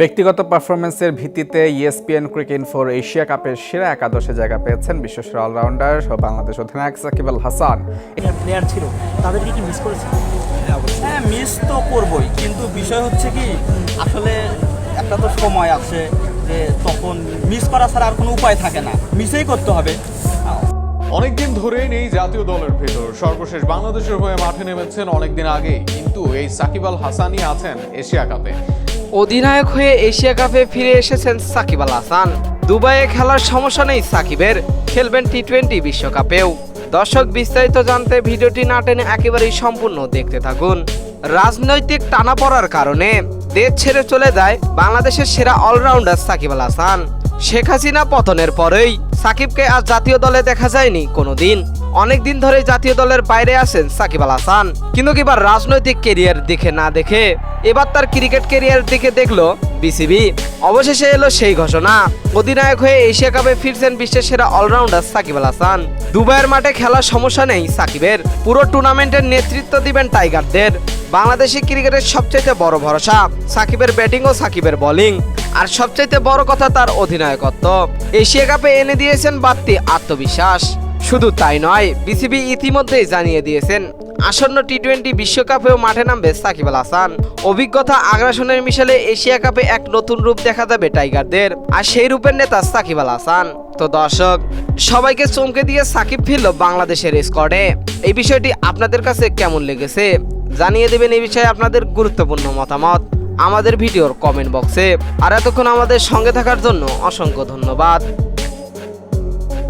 ব্যক্তিগত পারফরমেন্সের ভিত্তিতে ইএসপিএন ক্রিকেট ফর এশিয়া কাপের সেরা একাদশে জায়গা পেয়েছেন বিশ্বসেরা অলরাউন্ডার ও বাংলাদেশ অধিনায়ক সাকিব আল হাসান। প্লেয়ার ছিল। তাদেরকে কি মিস করেছে? হ্যাঁ মিস তো করবই কিন্তু বিষয় হচ্ছে কি আসলে একটা তো সময় আছে যে তখন মিস করা ছাড়া আর কোনো উপায় থাকে না। মিসেই করতে হবে। অনেকদিন ধরেই নেই জাতীয় দলের ভেতর। সর্বশেষ বাংলাদেশের হয়ে মাঠে নেমেছেন অনেকদিন আগেই। কিন্তু এই সাকিব আল হাসানই আছেন এশিয়া কাপে। অধিনায়ক হয়ে এশিয়া কাপে ফিরে এসেছেন সাকিব আল হাসান। দুবাইয়ে খেলার সমস্যা নেই সাকিবের। খেলবেন টি টোয়েন্টি বিশ্বকাপেও। দর্শক বিস্তারিত জানতে ভিডিওটি না টেনে একেবারেই সম্পূর্ণ দেখতে থাকুন। রাজনৈতিক টানাপড়ার কারণে দেশ ছেড়ে চলে যায় বাংলাদেশের সেরা অলরাউন্ডার সাকিব আল হাসান। শেখ হাসিনা পতনের পরেই সাকিবকে আজ জাতীয় দলে দেখা যায়নি কোনো কোনোদিন অনেকদিন ধরে জাতীয় দলের বাইরে আছেন সাকিব আল হাসান। কিন্তু এবার রাজনৈতিক কেরিয়ার দিকে না দেখে এবার তার ক্রিকেট কেরিয়ার দিকে দেখল বিসিবি অবশেষে এলো সেই ঘোষণা। অধিনায়ক হয়ে এশিয়া কাপে ফিরছেন বিশ্বের সেরা অলরাউন্ডার সাকিব আল হাসান। দুবাইয়ের মাঠে খেলার সমস্যা নেই সাকিবের। পুরো টুর্নামেন্টের নেতৃত্ব দিবেন টাইগারদের। বাংলাদেশি ক্রিকেটের সবচাইতে বড় ভরসা সাকিবের ব্যাটিং ও সাকিবের বোলিং। আর সবচাইতে বড় কথা তার অধিনায়কত্ব। এশিয়া কাপে এনে দিয়েছেন বাড়তি আত্মবিশ্বাস। শুধু তাই নয়, বিসিবি ইতিমধ্যেই জানিয়ে দিয়েছেন, আসন্ন টি টোয়েন্টি বিশ্বকাপেও মাঠে নামবে সাকিব আল হাসান। অভিজ্ঞতা আগ্রাসনের মিশালে এশিয়া কাপে এক নতুন রূপ দেখা যাবে টাইগারদের, আর সেই রূপের নেতা সাকিব আল হাসান। তো দর্শক, সবাইকে চমকে দিয়ে সাকিব ফিরল বাংলাদেশের স্কোয়াডে। এই বিষয়টি আপনাদের কাছে কেমন লেগেছে? জানিয়ে দেবেন এই বিষয়ে আপনাদের গুরুত্বপূর্ণ মতামত আমাদের ভিডিওর কমেন্ট বক্সে আর এতক্ষণ আমাদের সঙ্গে থাকার জন্য অসংখ্য ধন্যবাদ।